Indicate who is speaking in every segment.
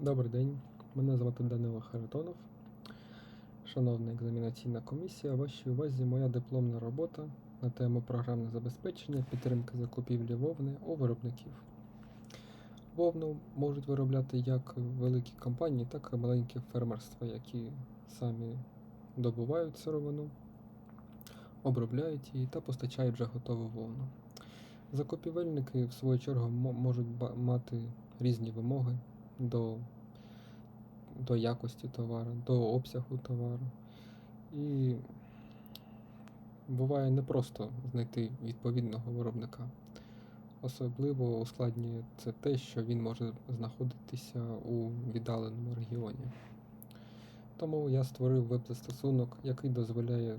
Speaker 1: Добрий день, мене звати Данило Харитонов. Шановна екзамінаційна комісія, вашій увазі моя дипломна робота на тему програмне забезпечення підтримки закупівлі вовни у виробників. Вовну можуть виробляти як великі компанії, так і маленькі фермерства, які самі добувають сировину, обробляють її та постачають вже готову вовну. Закупівельники, в свою чергу, можуть мати різні вимоги до, до якості товару, до обсягу товару. І буває непросто знайти відповідного виробника. Особливо ускладнює це те, що він може знаходитися у віддаленому регіоні. Тому я створив веб-застосунок, який дозволяє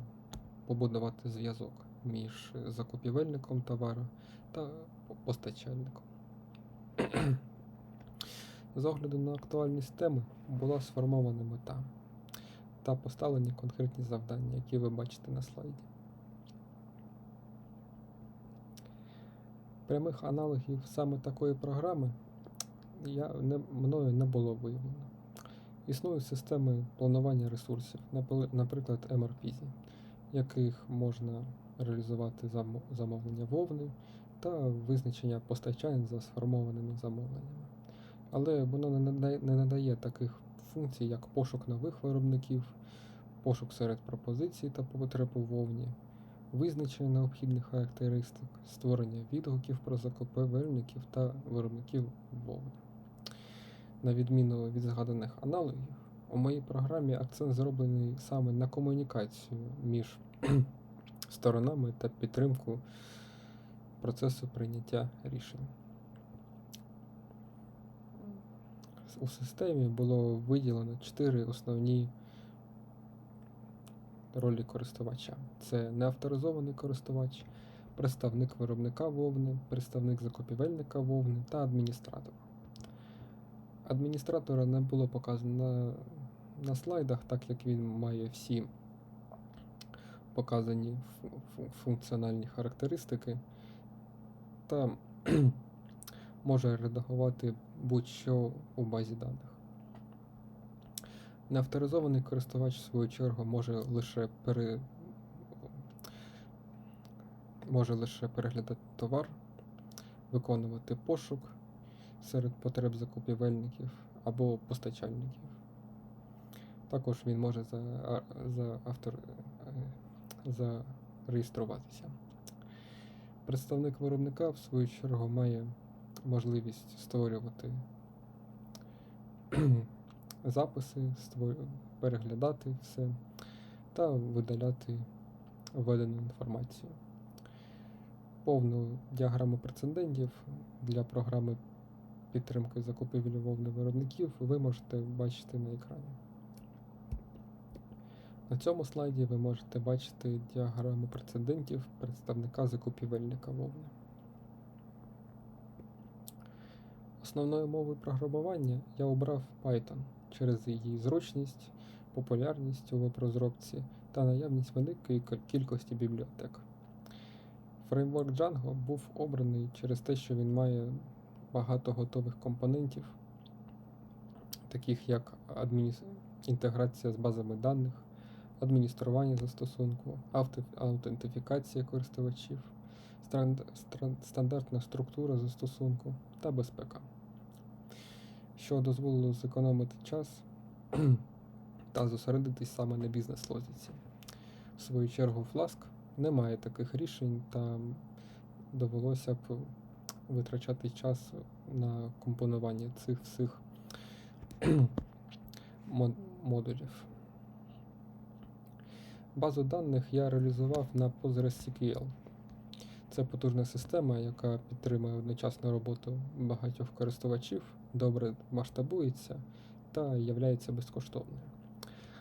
Speaker 1: побудувати зв'язок між закупівельником товару та постачальником. З огляду на актуальність теми була сформована мета та поставлені конкретні завдання, які ви бачите на слайді. Прямих аналогів саме такої програми я, не, мною не було виявлено. Існують системи планування ресурсів, наприклад, MRPZ, яких можна реалізувати замовлення вовни та визначення постачань за сформованими замовленнями. Але воно не надає, таких функцій, як пошук нових виробників, пошук серед пропозицій та потреб у вовні, визначення необхідних характеристик, створення відгуків про закупівельників та виробників вовни. На відміну від згаданих аналогів, у моїй програмі акцент зроблений саме на комунікацію між сторонами та підтримку процесу прийняття рішень. У системі було виділено чотири основні ролі користувача: це неавторизований користувач, представник виробника вовни, представник закупівельника вовни та адміністратор. Адміністратора не було показано на, на слайдах, так як він має всі показані фу- фу- функціональні характеристики та може редагувати будь-що у базі даних. Неавторизований користувач, в свою чергу, може лише пере... може лише переглядати товар, виконувати пошук серед потреб закупівельників або постачальників. Також він може за, за автор... е, зареєструватися. Представник виробника, в свою чергу, має можливість створювати записи, створ- переглядати все та видаляти введену інформацію. Повну діаграму прецедентів для програми підтримки закупівлі вовни виробників ви можете бачити на екрані. На цьому слайді ви можете бачити діаграму прецедентів представника закупівельника вовни. Основною мовою програмування я обрав Python через її зручність, популярність у веб-розробці та наявність великої кількості бібліотек. Фреймворк Django був обраний через те, що він має багато готових компонентів, таких як адмініс... інтеграція з базами даних, адміністрування застосунку, авто... аутентифікація користувачів, стандартна структура застосунку та безпека, що дозволило зекономити час та зосередитись саме на бізнес-логіці. В свою чергу, Flask не має таких рішень та довелося б витрачати час на компонування цих всіх модулів. Базу даних я реалізував на PostgreSQL. Це потужна система, яка підтримує одночасну роботу багатьох користувачів, добре масштабується та є безкоштовною.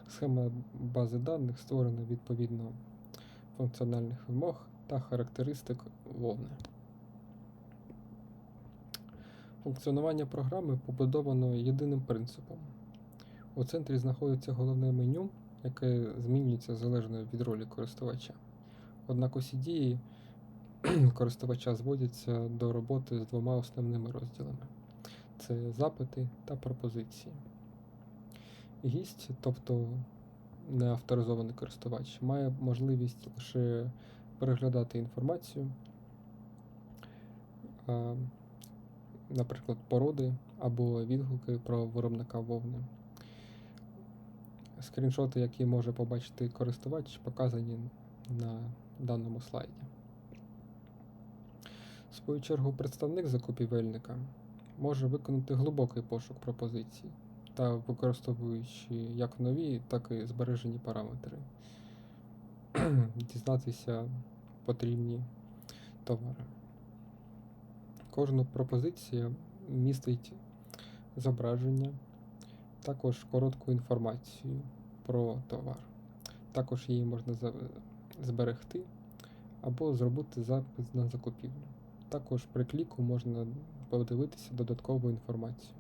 Speaker 1: Схема бази даних створена відповідно функціональних вимог та характеристик вовни. Функціонування програми побудовано єдиним принципом. У центрі знаходиться головне меню, яке змінюється залежно від ролі користувача. Однак усі дії користувача зводяться до роботи з двома основними розділами: це запити та пропозиції. Гість, тобто неавторизований користувач, має можливість лише переглядати інформацію, наприклад, породи або відгуки про виробника вовни. Скріншоти, які може побачити користувач, показані на даному слайді. В свою чергу, представник закупівельника може виконати глибокий пошук пропозицій та використовуючи як нові, так і збережені параметри, дізнатися потрібні товари. Кожна пропозиція містить зображення, також коротку інформацію про товар. Також її можна зберегти або зробити запис на закупівлю. Також при кліку можна подивитися додаткову інформацію.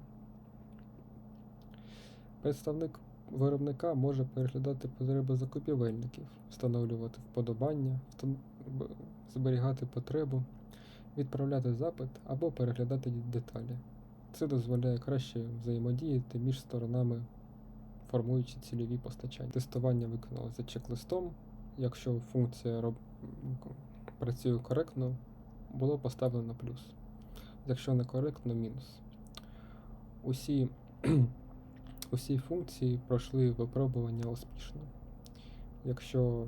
Speaker 1: Представник виробника може переглядати потреби закупівельників, встановлювати вподобання, зберігати потребу, відправляти запит або переглядати деталі. Це дозволяє краще взаємодіяти між сторонами, формуючи цільові постачання. Тестування виконало за чек-листом. Якщо функція роб... працює коректно, було поставлено плюс. Якщо не коректно, мінус. Усі, усі функції пройшли випробування успішно. Якщо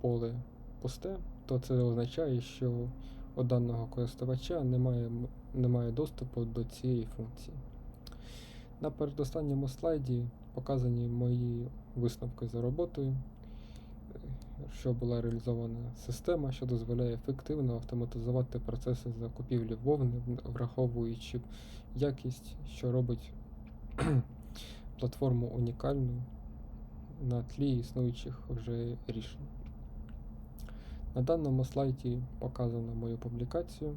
Speaker 1: поле пусте, то це означає, що у даного користувача немає, немає доступу до цієї функції. На передостанньому слайді показані мої висновки за роботою, що була реалізована система, що дозволяє ефективно автоматизувати процеси закупівлі вовни, враховуючи якість, що робить платформу унікальною на тлі існуючих вже рішень. На даному слайді показано мою публікацію.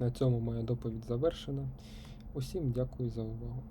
Speaker 1: На цьому моя доповідь завершена. Усім дякую за увагу.